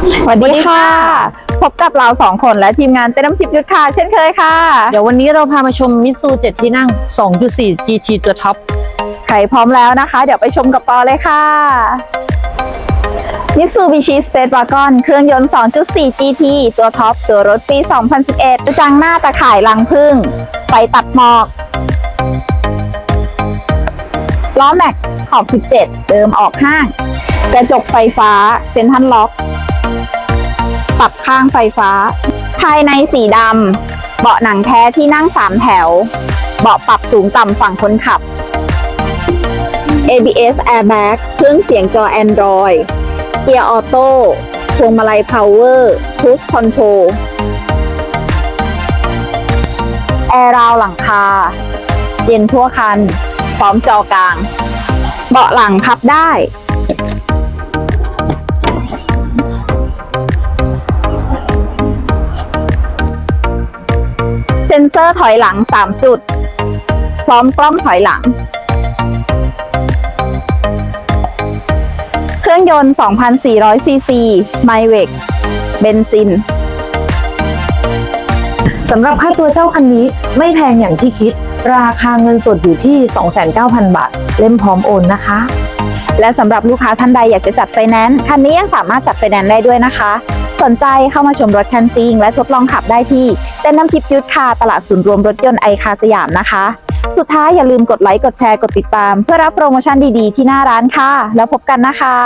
สวัสดีค่ะ พบกับเราสองคนและทีมงานเต้นน้ำทิพย์ยุทธค่ะ เช่นเคยค่ะ เดี๋ยววันนี้เราพามาชมมิสูเจ็ดที่นั่ง 2.4 GT ตัวท็อป ใครพร้อมแล้วนะคะ เดี๋ยวไปชมกับปอเลยค่ะมิ t ูบิชิสเปซวากอนเครื่องยนต์ 2.4 GT ตัวท็อป ตัวรถปี 2011กระจังหน้าตะข่ายลังพึ่ง ไฟตัดหมอก ล้อแม็กขอบ 17 เดิมออกห้าง กระจกไฟฟ้าเซ็นทรัลล็อก ปรับข้างไฟฟ้า ภายในสีดำ เบาะหนังแท้ที่นั่ง3แถว เบาะปรับสูงต่ำฝั่งคนขับ ABS airbag เครื่องเสียงจอ Android เกียร์ออโต้พวงมาลัย power cruise control แอร์ราวหลังคา เย็นทั่วคัน พร้อมจอกลาง เบาะหลังพับได้ เซอร์ถอยหลัง 3 จุด พร้อมกล้องถอยหลัง เครื่องยนต์ 2,400 ซีซี ไมเวกเบนซินสำหรับค่าตัวเจ้าคันนี้ไม่แพงอย่างที่คิด ราคาเงินสดอยู่ที่ 29,000บาท เล่มพร้อมโอนนะคะ และสำหรับลูกค้าท่านใดอยากจะจัดไฟแนนซ์คันนี้ยังสามารถจัดไฟแนนซ์ได้ด้วยนะคะ สนใจเข้ามาชมรถคันจริง และทดลองขับได้ที่เต้นน้ำทิพย์ยุทธคาตลาดศูนย์รวมรถยนต์ไอคาสยามนะคะ สุดท้ายอย่าลืมกดไลค์ กดแชร์ กดติดตาม เพื่อรับโปรโมชั่นดีๆ ที่หน้าร้านค่ะ แล้วพบกันนะคะ